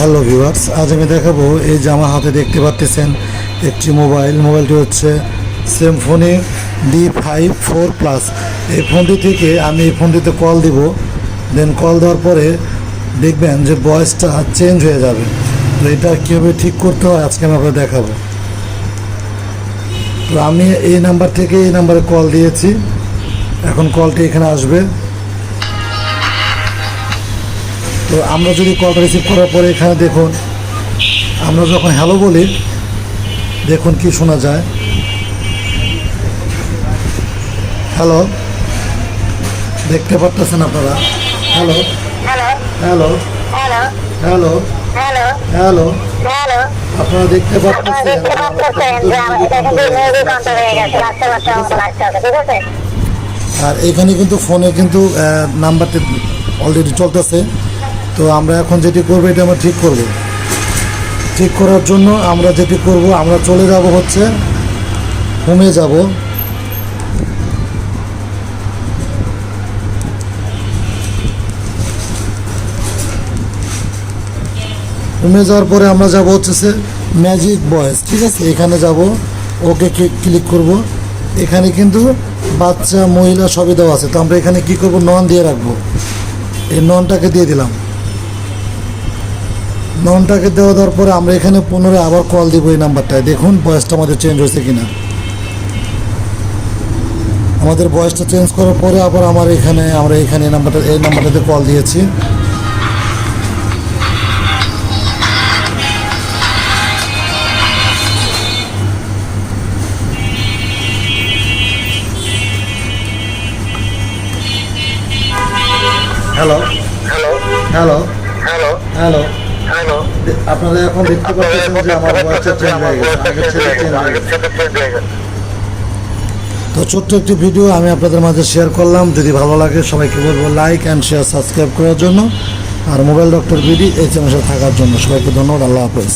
Hello viewers আজ আমি দেখাবো এই আমার হাতে দেখতে পাচ্ছেন একটি মোবাইল। মোবাইলটি হচ্ছে Symphony D five four plus এই ফোনটি থেকে আমি এই ফোনটিতে কল দিব। দেন কল দেওয়ার পরে দেখবেন যে ভয়েসটা চেঞ্জ হয়ে যাবে। তো এটা কীভাবে ঠিক করতে হয় আজকে আমি আপনাকে দেখাবো। তো আমি এই নাম্বার থেকে এই নাম্বারে কল দিয়েছি। এখন কলটি এখানে আসবে। তো আমরা যদি কল রিসিভ করার পরে এখানে দেখুন আমরা যখন হ্যালো বলি দেখুন কি শোনা যায়। হ্যালো দেখতে পারতেছেন আপনারা? হ্যালো হ্যালো হ্যালো হ্যালো আপনারা দেখতে পাচ্ছেন আর এখানে কিন্তু ফোনে কিন্তু নাম্বারটি অলরেডি চলতেছে। তো আমরা এখন যেটি করব, এটা আমরা ঠিক করব। ঠিক করার জন্য আমরা যেটি করব, আমরা চলে যাব হচ্ছে, হোমে যাব। হোমে যাওয়ার পরে আমরা যাব হচ্ছে ম্যাজিক বয়েস ঠিক আছে? এখানে যাব, ওকে ক্লিক করব। এখানে কিন্তু বাচ্চা, মহিলা সবই দেওয়া আছে। তো আমরা এখানে কি করব? নন দিয়ে রাখব। এই ননটাকে দিয়ে দিলাম। ননটাকে দেওয়া দেওয়ার পরে আমরা এখানে পুনরায় আবার কল দিব এই নাম্বারটায়। দেখুন বয়সটা আমাদের চেঞ্জ হয়েছে কিনা। আমাদের বয়সটা চেঞ্জ করার পরে আবার আমার এখানে আমরা এখানে এই নাম্বারটা এই নাম্বারটাতে কল দিয়েছি। Hello hello hello hello hello. আপনারা এখন দেখতে পাচ্ছেন যে আমার বয়সটা চেঞ্জ হয়ে গেছে আগের ছেলে চেঞ্জ হয়ে গেছে। তো ছোট্ট একটি ভিডিও আমি আপনাদের মাঝে শেয়ার করলাম। যদি ভালো লাগে সবাইকে বলব লাইক অ্যান্ড শেয়ার সাবস্ক্রাইব করার জন্য। আর মোবাইল ডক্টর বিডি এই চ্যানেলে থাকার জন্য সবাইকে ধন্যবাদ। আল্লাহ হাফেজ।